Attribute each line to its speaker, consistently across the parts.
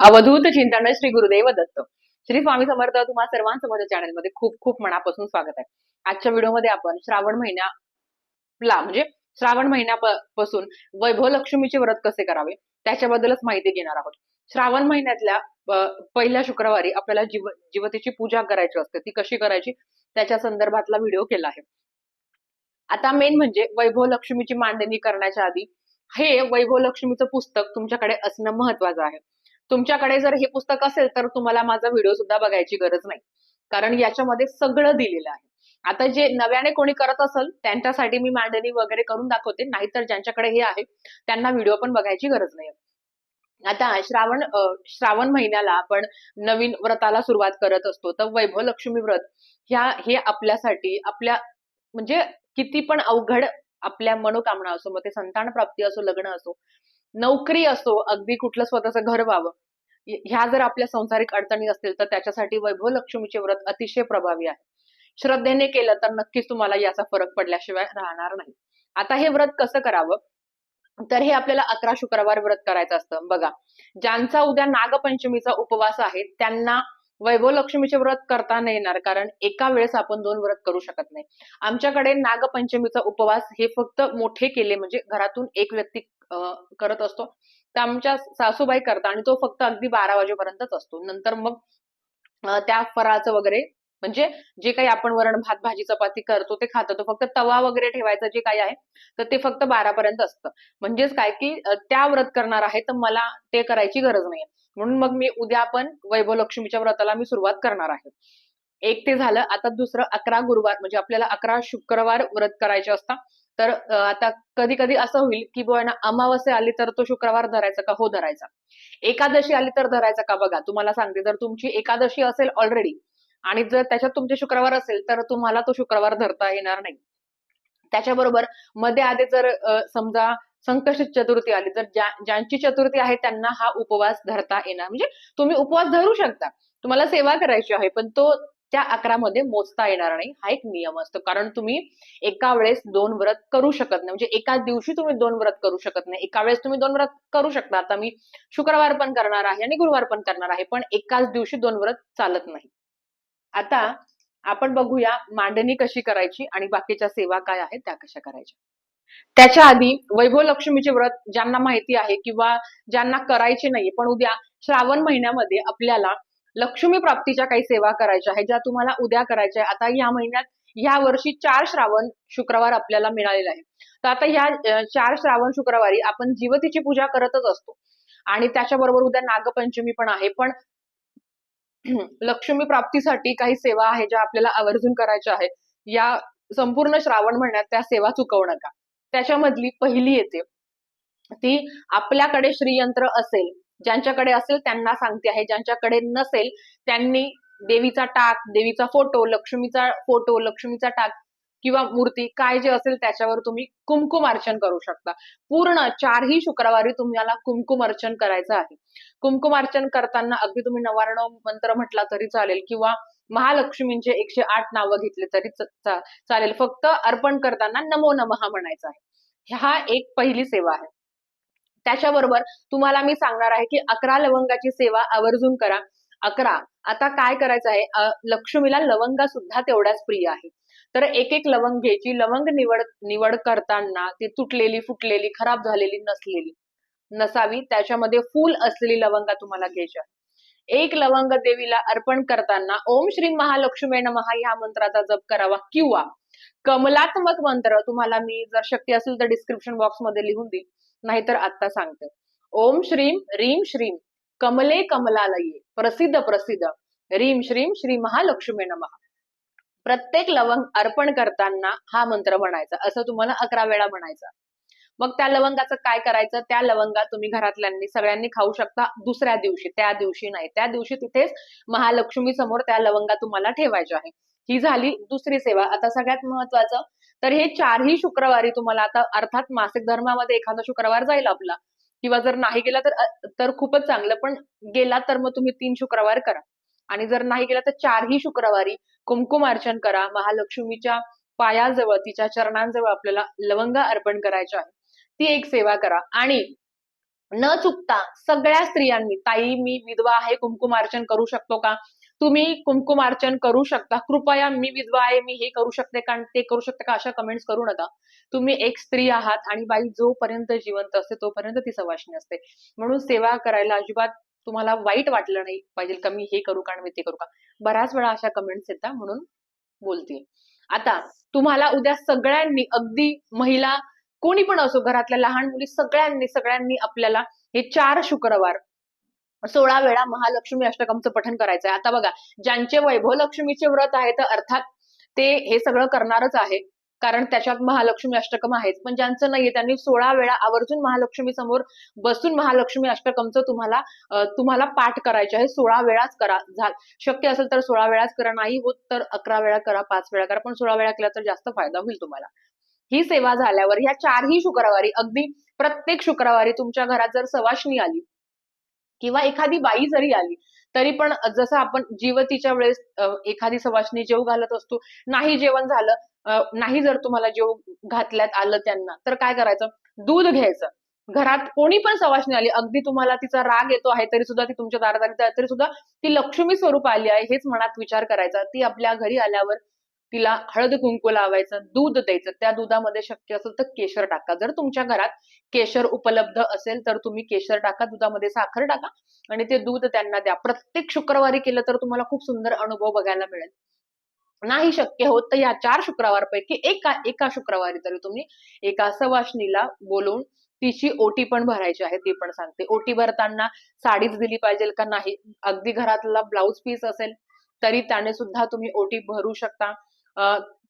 Speaker 1: अवधूत चिंतन श्री गुरुदेव दत्त. श्री स्वामी समर्थ तुम्हा सर्वांचं माझ्या चॅनलमध्ये खूप खूप मनापासून स्वागत आहे. आजच्या व्हिडिओमध्ये आपण श्रावण महिन्याला म्हणजे श्रावण महिन्यापासून वैभव लक्ष्मीचे व्रत कसे करावे त्याच्याबद्दलच माहिती घेणार आहोत. श्रावण महिन्यातल्या पहिल्या शुक्रवारी आपल्याला जीव जीवतेची पूजा करायची असते. ती कशी करायची त्याच्या संदर्भातला व्हिडिओ केला आहे. आता मेन म्हणजे वैभव लक्ष्मीची मांडणी करण्याच्या आधी हे वैभव लक्ष्मीचं पुस्तक तुमच्याकडे असणं महत्वाचं आहे. तुमच्याकडे जर हे पुस्तक असेल तर तुम्हाला माझा व्हिडिओ सुद्धा बघायची गरज नाही. कारण याच्यामध्ये सगळं दिलेलं आहे. आता जे नव्याने कोणी करत असेल त्यांच्यासाठी मी मांडणी वगैरे करून दाखवते. नाहीतर ज्यांच्याकडे हे आहे त्यांना व्हिडिओ पण बघायची गरज नाही. आता श्रावण श्रावण महिन्याला आपण नवीन व्रताला सुरुवात करत असतो. तर वैभव लक्ष्मी व्रत ह्या हे आपल्यासाठी आपल्या म्हणजे किती पण अवघड आपल्या मनोकामना असो मग ते संतान प्राप्ती असो लग्न असो नोकरी असो अगदी कुठलं स्वतःचं घर व्हावं. ह्या जर आपल्या संसारिक अडचणी असतील तर त्याच्यासाठी वैभव लक्ष्मीचे व्रत अतिशय प्रभावी आहे. श्रद्धेने केलं तर नक्कीच तुम्हाला याचा फरक पडल्याशिवाय राहणार नाही. आता हे व्रत कसं करावं? तर हे आपल्याला अकरा शुक्रवार व्रत करायचं असतं. बघा ज्यांचा उद्या नागपंचमीचा उपवास आहे त्यांना वैभव लक्ष्मीचे व्रत करता नाही येणार कारण एका वेळेस आपण दोन व्रत करू शकत नाही. आमच्याकडे नागपंचमीचा उपवास हे फक्त मोठे केले म्हणजे घरातून एक व्यक्ती अं, करत असतो. तर आमच्या सासूबाई करता आणि तो फक्त अगदी बारा वाजेपर्यंतच असतो. नंतर मग त्या फराळाचं वगैरे म्हणजे जे काही आपण वरण भात भाजी चपाती करतो ते खातो. तो फक्त तवा वगैरे ठेवायचं जे काही आहे तर ते फक्त बारा पर्यंत असतं. म्हणजेच काय की त्या व्रत करणार आहे तर मला ते करायची गरज नाही म्हणून मग मी उद्या पण वैभव लक्ष्मीच्या व्रताला मी सुरुवात करणार आहे. एक ते झालं आता दुसरं अकरा गुरुवार म्हणजे आपल्याला अकरा शुक्रवार व्रत करायचे असतात तर आता कधी कधी असं होईल की बुवा ना अमावस्या आली तर तो शुक्रवार धरायचा का? हो धरायचा. एकादशी आली तर धरायचा का? बघा तुम्हाला सांगते जर तुमची एकादशी असेल ऑलरेडी आणि जर त्याच्यात तुमचे शुक्रवार असेल तर तुम्हाला तो शुक्रवार धरता येणार नाही. त्याच्याबरोबरमध्ये आधी जर अं, समजा संकष्ट चतुर्थी आली. तर ज्या ज्यांची चतुर्थी आहे त्यांना हा उपवास धरता येणार. म्हणजे तुम्ही उपवास धरू शकता. तुम्हाला सेवा करायची आहे पण तो त्या अकरामध्ये मोजता येणार नाही. हा एक नियम असतो. कारण तुम्ही एका वेळेस दोन व्रत करू शकत नाही. म्हणजे एका दिवशी तुम्ही दोन व्रत करू शकत नाही. एका वेळेस तुम्ही दोन व्रत करू शकता. आता मी शुक्रवार पण करणार आहे आणि गुरुवार पण करणार आहे पण एकाच दिवशी दोन व्रत चालत नाही. आता आपण बघूया मांडणी कशी करायची आणि बाकीच्या सेवा काय आहेत त्या कशा करायच्या. त्याच्या आधी वैभव लक्ष्मीचे व्रत ज्यांना माहिती आहे किंवा ज्यांना करायचे नाहीये पण उद्या श्रावण महिन्यामध्ये आपल्याला लक्ष्मी प्राप्तीच्या काही सेवा करायच्या आहेत ज्या तुम्हाला उद्या करायच्या आहे आता या महिन्यात या वर्षी चार श्रावण शुक्रवार आपल्याला मिळालेला आहे तर आता या चार श्रावण शुक्रवारी आपण जीवतीची पूजा करतच असतो. आणि त्याच्याबरोबर उद्या नागपंचमी पण आहे पण लक्ष्मी प्राप्तीसाठी काही सेवा आहे ज्या आपल्याला आवर्जून करायच्या आहेत. या संपूर्ण श्रावण महिन्यात त्या सेवा चुकवू नका. त्याच्यामधली पहिली येते. ती आपल्याकडे श्रीयंत्र असेल ज्यांच्याकडे असेल त्यांना सांगते आहे ज्यांच्याकडे नसेल त्यांनी देवीचा टाक देवीचा फोटो लक्ष्मीचा फोटो लक्ष्मीचा टाक किंवा मूर्ती काय जे असेल त्याच्यावर तुम्ही कुमकुम अर्चन करू शकता. पूर्ण चारही शुक्रवारी तुम्हाला कुमकुम अर्चन करायचं आहे. कुमकुम अर्चन करताना अगदी तुम्ही नवारण मंत्र म्हटला तरी चालेल किंवा महालक्ष्मींचे एकशे आठ नावं घेतले तरी चालेल. फक्त अर्पण करताना नमो नमः म्हणायचं आहे. हा एक पहिली सेवा आहे. त्याच्याबरोबर तुम्हाला मी सांगणार आहे की अकरा लवंगाची सेवा आवर्जून करा. अकरा आता काय करायचं आहे? लक्ष्मीला लवंगा सुद्धा तेवढ्याच प्रिय आहे. तर एक एक लवंग घ्यायची. लवंग निवड निवड करताना ती तुटलेली फुटलेली खराब झालेली नसलेली नसावी. त्याच्यामध्ये फूल असलेली लवंगा तुम्हाला घ्यायची आहे एक लवंग देवीला अर्पण करताना ओम श्री महालक्ष्मी नमः ह्या मंत्राचा जप करावा किंवा कमलात्मक मंत्र तुम्हाला मी जर शक्य असेल तर डिस्क्रिप्शन बॉक्समध्ये लिहून देईल नाहीतर आता सांगते. ओम श्रीम रीम श्रीम कमले कमलालये प्रसिद्ध प्रसिद्ध. रीम श्रीम श्री महालक्ष्मी नमः. प्रत्येक लवंग अर्पण करताना हा मंत्र म्हणायचा. असं तुम्हाला अकरा वेळा म्हणायचा. मग त्या लवंगाचं काय करायचं? त्या लवंगा तुम्ही घरातल्यांनी सगळ्यांनी खाऊ शकता दुसऱ्या दिवशी त्या दिवशी नाही. त्या दिवशी तिथेच महालक्ष्मी समोर त्या लवंगा तुम्हाला ठेवायच्या आहे ही झाली दुसरी सेवा. आता सगळ्यात महत्वाचं तर हे चारही शुक्रवारी तुम्हाला आता अर्थात मासिक धर्मामध्ये एखादा शुक्रवार जाईल आपला. किंवा जर नाही गेला तर तर खूपच चांगलं. पण गेला तर मग तुम्ही तीन शुक्रवार करा. आणि जर नाही गेला तर चारही शुक्रवारी कुमकुम अर्चन करा. महालक्ष्मीच्या पायाजवळ तिच्या चरणांजवळ आपल्याला लवंगा अर्पण करायच्या आहे ती एक सेवा करा. आणि न चुकता सगळ्या स्त्रियांनी ताई मी विधवा आहे कुंकुमार्चन करू शकतो का? तुम्ही कुंकुमार्चन करू शकता. कृपया मी विधवा आहे मी हे करू शकते का? ते करू शकते का? अशा कमेंट्स करू नका. तुम्ही एक स्त्री आहात आणि बाई जोपर्यंत जिवंत असते तोपर्यंत ती सवाशणी असते. म्हणून सेवा करायला अजिबात तुम्हाला वाईट वाटलं नाही पाहिजे का मी हे करू का आणि मी ते करू का? बऱ्याच वेळा अशा कमेंट्स येतात म्हणून बोलते. आता तुम्हाला उद्या सगळ्यांनी अगदी महिला कोणी पण असो घरातल्या लहान मुली सगळ्यांनी सगळ्यांनी आपल्याला हे चार शुक्रवार सोळा वेळा महालक्ष्मी अष्टकमचं पठण करायचं आहे आता बघा ज्यांचे वैभव लक्ष्मीचे व्रत आहे तर अर्थात ते हे सगळं करणारच आहे. कारण त्याच्यात महालक्ष्मी अष्टकम आहेच. पण ज्यांचं नाहीये त्यांनी सोळा वेळा आवर्जून महालक्ष्मी समोर बसून महालक्ष्मी अष्टकमचं तुम्हाला तुम्हाला पाठ करायचे आहे. सोळा वेळाच करा. झाल शक्य असेल तर सोळा वेळाच करा. नाही होत तर अकरा वेळा करा पाच वेळा करा. पण सोळा वेळा केला तर जास्त फायदा होईल तुम्हाला. ही सेवा झाल्यावर ह्या चारही शुक्रवारी अगदी प्रत्येक शुक्रवारी तुमच्या घरात जर सवाशणी आली किंवा एखादी बाई जरी आली तरी पण जसं आपण जीवतीच्या वेळेस एखादी सवाशणी जेव घालत असतो नाही जेवण झालं नाही जर तुम्हाला जेव घातल्यात आलं त्यांना तर काय करायचं? दूध घ्यायचं. घरात कोणी पण सवाशणी आली अगदी तुम्हाला तिचा राग येतो आहे तरी सुद्धा ती तुमच्या दारात आली तरी सुद्धा ती लक्ष्मी स्वरूप आली आहे हेच मनात विचार करायचा. ती आपल्या घरी आल्यावर तिला हळद कुंकू लावायचं दूध द्यायचं त्या दुधामध्ये शक्य असेल तर केशर टाका. जर तुमच्या घरात केशर उपलब्ध असेल तर तुम्ही केशर टाका दुधामध्ये साखर टाका आणि ते दूध त्यांना द्या. प्रत्येक शुक्रवारी केलं तर तुम्हाला खूप सुंदर अनुभव बघायला मिळेल. नाही शक्य होत तर या चार शुक्रवारपैकी एका एका शुक्रवारी तरी तुम्ही एका सवाशणीला बोलवून तिची ओटी पण भरायची आहे ती पण सांगते. ओटी भरताना साडीच दिली पाहिजे का नाही? अगदी घरातला ब्लाऊज पीस असेल तरी त्याने सुद्धा तुम्ही ओटी भरू शकता.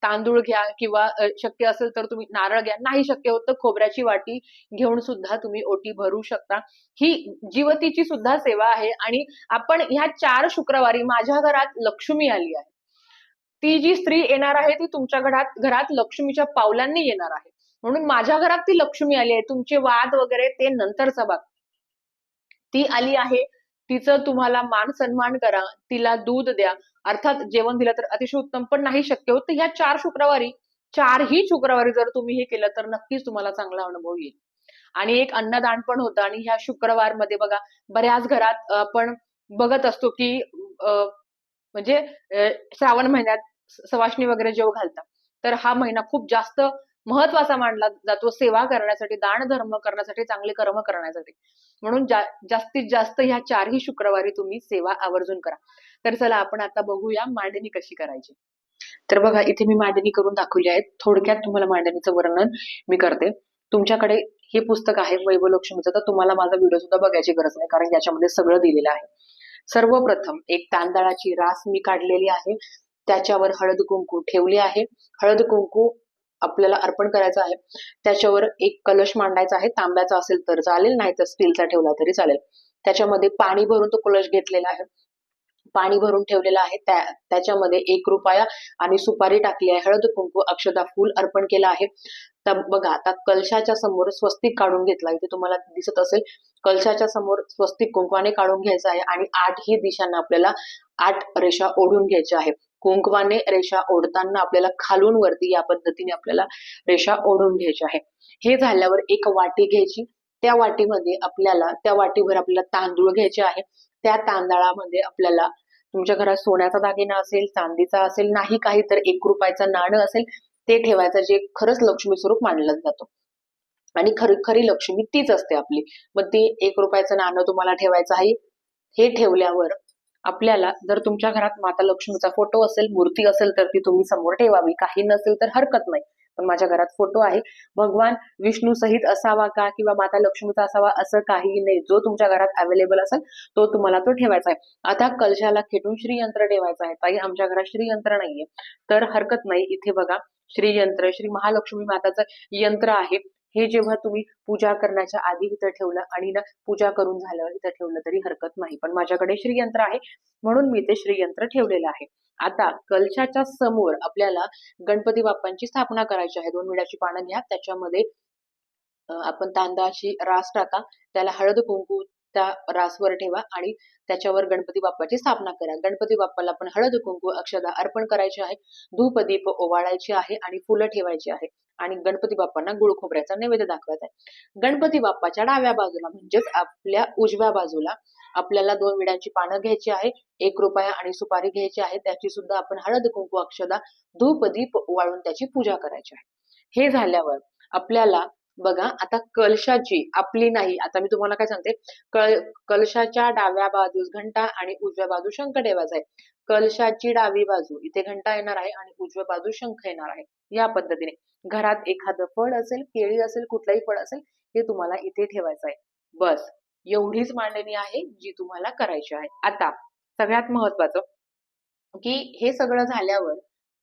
Speaker 1: तांदूळ घ्या किंवा शक्य असेल तर तुम्ही नारळ घ्या. नाही शक्य होत तर खोबऱ्याची वाटी घेऊन सुद्धा तुम्ही ओटी भरू शकता. ही जीवतीची सुद्धा सेवा आहे आणि आपण ह्या चार शुक्रवारी माझ्या घरात लक्ष्मी आली आहे. ती जी स्त्री येणार आहे ती तुमच्या घरात घरात लक्ष्मीच्या पावलांनी येणार आहे. म्हणून माझ्या घरात ती लक्ष्मी आली आहे. तुमचे वाद वगैरे ते नंतरचा भाग. ती आली आहे. तिचं तुम्हाला मान सन्मान करा तिला दूध द्या. अर्थात जेवण दिलं तर अतिशय उत्तम पण नाही शक्य होत. ह्या चार शुक्रवारी चारही शुक्रवारी जर तुम्ही हे केलं तर नक्कीच तुम्हाला चांगला अनुभव येईल. आणि एक अन्नदान पण होतं आणि ह्या शुक्रवारमध्ये बघा बऱ्याच घरात आपण बघत असतो की अं, म्हणजे श्रावण महिन्यात सवाशणी वगैरे जेव घालतात. तर हा महिना खूप जास्त महत्त्वाचा मानला जातो सेवा करण्यासाठी दान धर्म करण्यासाठी चांगले कर्म करण्यासाठी. म्हणून जा, जास्तीत जास्त ह्या चारही शुक्रवारी तुम्ही सेवा आवर्जून करा. तर चला आपण आता बघूया मांडणी कशी करायची. तर बघा इथे मी मांडणी करून दाखवली आहे थोडक्यात तुम्हाला मांडणीचं वर्णन मी करते. तुमच्याकडे हे पुस्तक आहे वैभवलक्ष्मीचं. तर तुम्हाला माझा व्हिडिओ सुद्धा बघायची गरज नाही कारण याच्यामध्ये सगळं दिलेलं आहे. सर्वप्रथम एक तांदळाची रास मी काढलेली आहे. त्याच्यावर हळद कुंकू ठेवले आहे. हळद कुंकू आपल्याला अर्पण करायचं आहे. त्याच्यावर एक कलश मांडायचा आहे. तांब्याचा असेल तर चालेल नाही तर स्टीलचा ठेवला तरी चालेल. त्याच्यामध्ये पाणी भरून तो कलश घेतलेला आहे. पाणी भरून ठेवलेलं आहे. त्या त्याच्यामध्ये एक रुपया आणि सुपारी टाकली आहे. हळद कुंकू अक्षदा फूल अर्पण केलं आहे. तर बघा आता कलशाच्या समोर स्वस्तिक काढून घेतला इथे तुम्हाला दिसत असेल कलशाच्या समोर स्वस्तिक कुंकवाने काढून घ्यायचं आहे आणि आठ ही दिशांना आपल्याला आठ रेषा ओढून घ्यायच्या आहे कुंकवाने रेषा ओढताना आपल्याला खालून वरती या पद्धतीने आपल्याला रेषा ओढून घ्यायची आहे. हे झाल्यावर एक वाटी घ्यायची. त्या वाटीमध्ये आपल्याला त्या वाटीवर आपल्याला तांदूळ घ्यायचे आहे. त्या तांदळामध्ये आपल्याला तुमच्या घरात सोन्याचा दागिना असेल चांदीचा असेल नाही काही तर एक रुपयाचं नाणं असेल ते ठेवायचं जे खरंच लक्ष्मी स्वरूप मानलं जातं. आणि खरी खरी लक्ष्मी तीच असते आपली. मग ती एक रुपयाचं नाणं तुम्हाला ठेवायचं आहे. हे ठेवल्यावर आपल्याला जर तुमच्या घरात माता लक्ष्मीचा फोटो असेल मूर्ती असेल तर ती तुम्ही समोर ठेवावी. काही नसेल तर हरकत नाही. पण माझ्या घरात फोटो आहे. भगवान विष्णू सहित असावा का किंवा माता लक्ष्मीचा असावा असं काही नाही. जो तुमच्या घरात अवेलेबल असेल तो तुम्हाला तो ठेवायचा आहे. आता कलशाला खेटून श्रीयंत्र ठेवायचं आहे. ताई आमच्या घरात श्रीयंत्र नाहीये. तर हरकत नाही. इथे बघा श्रीयंत्र श्री महालक्ष्मी माताचं यंत्र आहे. हे जेव्हा तुम्ही पूजा करण्याच्या आधी इथं ठेवलं आणि ना पूजा करून झाल्यावर इथं ठेवलं तरी हरकत नाही. पण माझ्याकडे श्रीयंत्र आहे म्हणून मी ते श्रीयंत्र ठेवलेलं आहे. आता कलशाच्या समोर आपल्याला गणपती बाप्पांची स्थापना करायची आहे. दोन मिळाची पानं घ्या त्याच्यामध्ये आपण तांदळाची रास टाका त्याला हळद कुंकू त्या रासवर ठेवा आणि त्याच्यावर गणपती बाप्पाची स्थापना करा. गणपती बाप्पाला आपण हळद कुंकू अक्षदा अर्पण करायचे आहे. धूप दीप ओवाळायचे आहे आणि फुलं ठेवायची आहे. आणि गणपती बाप्पांना गुळ खोबऱ्याचा नैवेद्य दाखवायचा आहे. गणपती बाप्पाच्या डाव्या बाजूला म्हणजेच आपल्या उजव्या बाजूला आपल्याला दोन विड्यांची पानं घ्यायची आहे. एक रुपया आणि सुपारी घ्यायची आहे. त्याची सुद्धा आपण हळद कुंकू अक्षदा धूप दीप वाळून त्याची पूजा करायची आहे. हे झाल्यावर आपल्याला बघा आता कलशाची आपली नाही. आता मी तुम्हाला काय सांगते? कळ कलशाच्या डाव्या बाजूस घंटा आणि उजव्या बाजूस शंख ठेवायचा आहे. कलशाची डावी बाजू इथे घंटा येणार आहे आणि उजव्या बाजूस शंख येणार आहे. या पद्धतीने. घरात एखादं फळ असेल केळी असेल कुठलंही फळ असेल हे तुम्हाला इथे ठेवायचं आहे. बस. एवढीच मांडणी आहे जी तुम्हाला करायची आहे. आता सगळ्यात महत्वाचं की हे सगळं झाल्यावर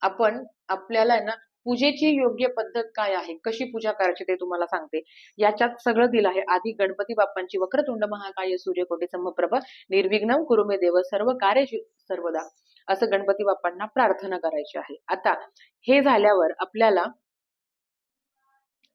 Speaker 1: आपण आपल्याला आहे ना पूजेची योग्य पद्धत काय आहे? कशी पूजा करायची ते तुम्हाला सांगते. याच्यात सगळं दिलं आहे. आधी गणपती बाप्पांची वक्रतुंड महाकाय सूर्यकोटी समप्रभ निर्विघ्न कुरुमे देव सर्व कार्य सर्वदा. असं गणपती बाप्पांना प्रार्थना करायची आहे. आता हे झाल्यावर आपल्याला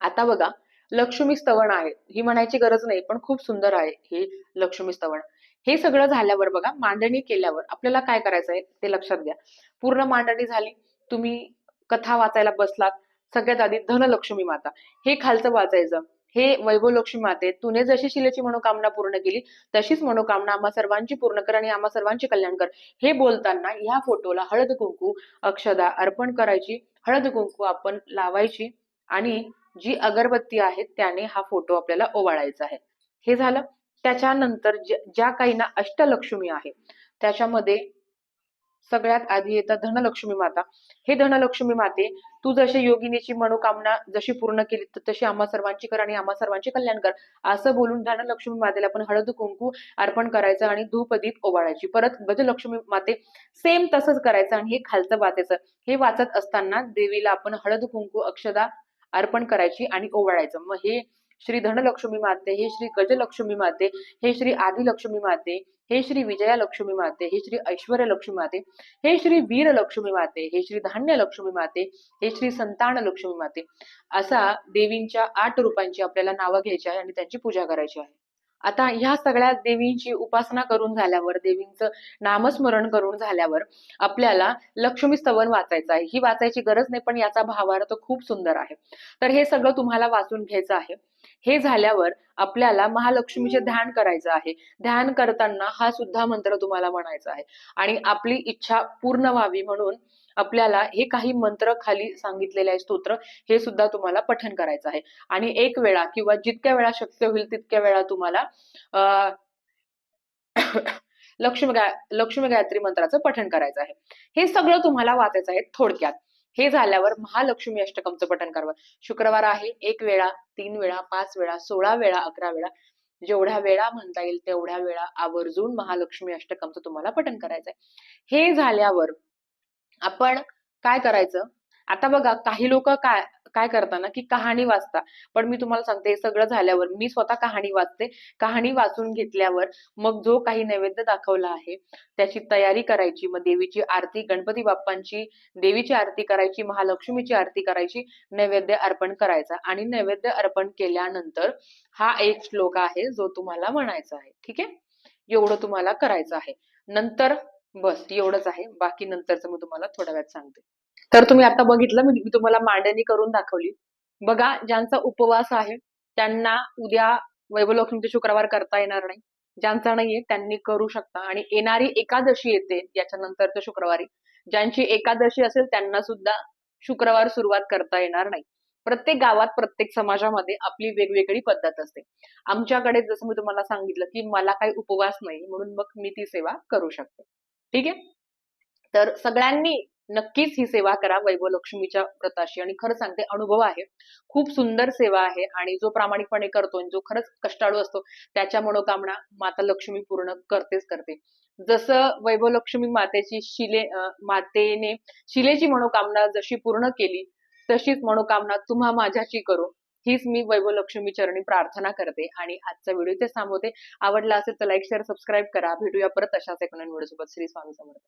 Speaker 1: आता बघा लक्ष्मी स्तवण आहे. ही म्हणायची गरज नाही पण खूप सुंदर आहे हे लक्ष्मी स्तवण हे सगळं झाल्यावर बघा मांडणी केल्यावर आपल्याला काय करायचं आहे ते लक्षात घ्या. पूर्ण मांडणी झाली तुम्ही कथा वाचायला बसलात सगळ्यात आधी धनलक्ष्मी माता. हे खालचं वाचायचं. हे वैभव लक्ष्मी माते तुने जशी शिलेची मनोकामना पूर्ण केली तशीच मनोकामना आम्हा सर्वांची पूर्ण कर आणि आम्हा सर्वांची कल्याण कर. हे बोलताना ह्या फोटोला हळद कुंकू अक्षदा अर्पण करायची. हळद कुंकू आपण लावायची आणि जी अगरबत्ती आहे त्याने हा फोटो आपल्याला ओवाळायचा आहे. हे झालं. त्याच्यानंतर ज्या काही ना अष्टलक्ष्मी आहे त्याच्यामध्ये सगळ्यात आधी येतात धनलक्ष्मी माता. हे धनलक्ष्मी माते तू जशी योगिनीची मनोकामना जशी पूर्ण केली तर तशी आम्हा सर्वांची कर आणि आम्हा सर्वांचे कल्याण कर. असं बोलून धनलक्ष्मी मातेला आपण हळद कुंकू अर्पण करायचं आणि धूपदीप ओवाळायची. परत गजलक्ष्मी माते सेम तसंच करायचं आणि हे खालचं वाचायचं. हे वाचत असताना देवीला आपण हळद कुंकू अक्षदा अर्पण करायची आणि ओवाळायचं. मग हे श्री धनलक्ष्मी माते हे श्री गजलक्ष्मी माते हे श्री आदिलक्ष्मी माते हे श्री विजया लक्ष्मी माते हे श्री ऐश्वर्य लक्ष्मी माते हे श्री वीर लक्ष्मी माते हे श्री धान्य लक्ष्मी माते हे श्री संतान लक्ष्मी माते असा देवींच्या आठ रूपांची आपल्याला नावं घ्यायची आहे आणि त्यांची पूजा करायची आहे. आता ह्या सगळ्या देवींची उपासना करून झाल्यावर देवींचं नामस्मरण करून झाल्यावर आपल्याला लक्ष्मी स्तवन वाचायचं आहे. ही वाचायची गरज नाही पण याचा भावार्थ खूप सुंदर आहे. तर हे सगळं तुम्हाला वाचून घ्यायचं आहे. हे झाल्यावर आपल्याला महालक्ष्मीचे ध्यान करायचं आहे. ध्यान करताना हा सुद्धा मंत्र तुम्हाला म्हणायचा आहे. आणि आपली इच्छा पूर्ण व्हावी म्हणून आपल्याला हे काही मंत्र खाली सांगितलेले आहे स्तोत्र हे सुद्धा तुम्हाला पठन करायचं आहे. आणि एक वेळा किंवा जितक्या वेळा शक्य होईल तितक्या वेळा तुम्हाला लक्ष्मी लक्ष्मी गायत्री मंत्राचं पठन करायचं आहे. हे सगळं तुम्हाला वाचायचं आहे थोडक्यात. हे झाल्यावर महालक्ष्मी अष्टकमचं पठन करावं. शुक्रवार आहे एक वेळा तीन वेळा पाच वेळा सोळा वेळा अकरा वेळा जेवढ्या वेळा म्हणता येईल तेवढ्या वेळा आवर्जून महालक्ष्मी अष्टकमचं तुम्हाला पठन करायचं आहे. हे झाल्यावर आपण काय करायचं? आता बघा काही लोक काय काय करताना की कहाणी वाचता पण मी तुम्हाला सांगते सगळं झाल्यावर मी स्वतः कहाणी वाचते. कहाणी वाचून घेतल्यावर मग जो काही नैवेद्य दाखवला आहे त्याची तयारी करायची. मग देवीची आरती गणपती बाप्पांची देवीची आरती करायची महालक्ष्मीची आरती करायची नैवेद्य अर्पण करायचा. आणि नैवेद्य अर्पण केल्यानंतर हा एक श्लोक आहे जो तुम्हाला म्हणायचा आहे. ठीक आहे? एवढं तुम्हाला करायचं आहे. नंतर बस एवढंच आहे. बाकी नंतरच मी तुम्हाला थोड्या वेळात सांगते. तर तुम्ही आता बघितलं मी तुम्हाला मांडणी करून दाखवली. बघा ज्यांचा उपवास आहे त्यांना उद्या वैभवलक्ष्मीचे शुक्रवार करता येणार नाही. ज्यांचा नाहीये त्यांनी करू शकता. आणि येणारी एकादशी येते याच्या नंतरच्या शुक्रवारी. ज्यांची एकादशी असेल त्यांना सुद्धा शुक्रवार सुरुवात करता येणार नाही. प्रत्येक गावात प्रत्येक समाजामध्ये आपली वेगवेगळी पद्धत असते. आमच्याकडे जसं मी तुम्हाला सांगितलं की मला काही उपवास नाही म्हणून मग मी ती सेवा करू शकते. ठीक आहे? तर सगळ्यांनी नक्कीच ही सेवा करा वैभव लक्ष्मीच्या व्रताशी. आणि खरं सांगते अनुभव आहे. खूप सुंदर सेवा आहे आणि जो प्रामाणिकपणे करतो जो खरंच कष्टाळू असतो त्याच्या मनोकामना माता लक्ष्मी पूर्ण करतेच करते. जसं वैभव लक्ष्मी मातेची शिले मातेने शिलेची मनोकामना जशी पूर्ण केली तशीच मनोकामना तुम्हा माझ्याची करो. हीच मी वैभव लक्ष्मी चरणी प्रार्थना करते आणि आजचा व्हिडिओ इथे थांबवते. आवडला असेल तर लाईक शेअर सबस्क्राईब करा. भेटूया परत अशाच एक नवीन व्हिडिओ सोबत श्री स्वामी समर्थ.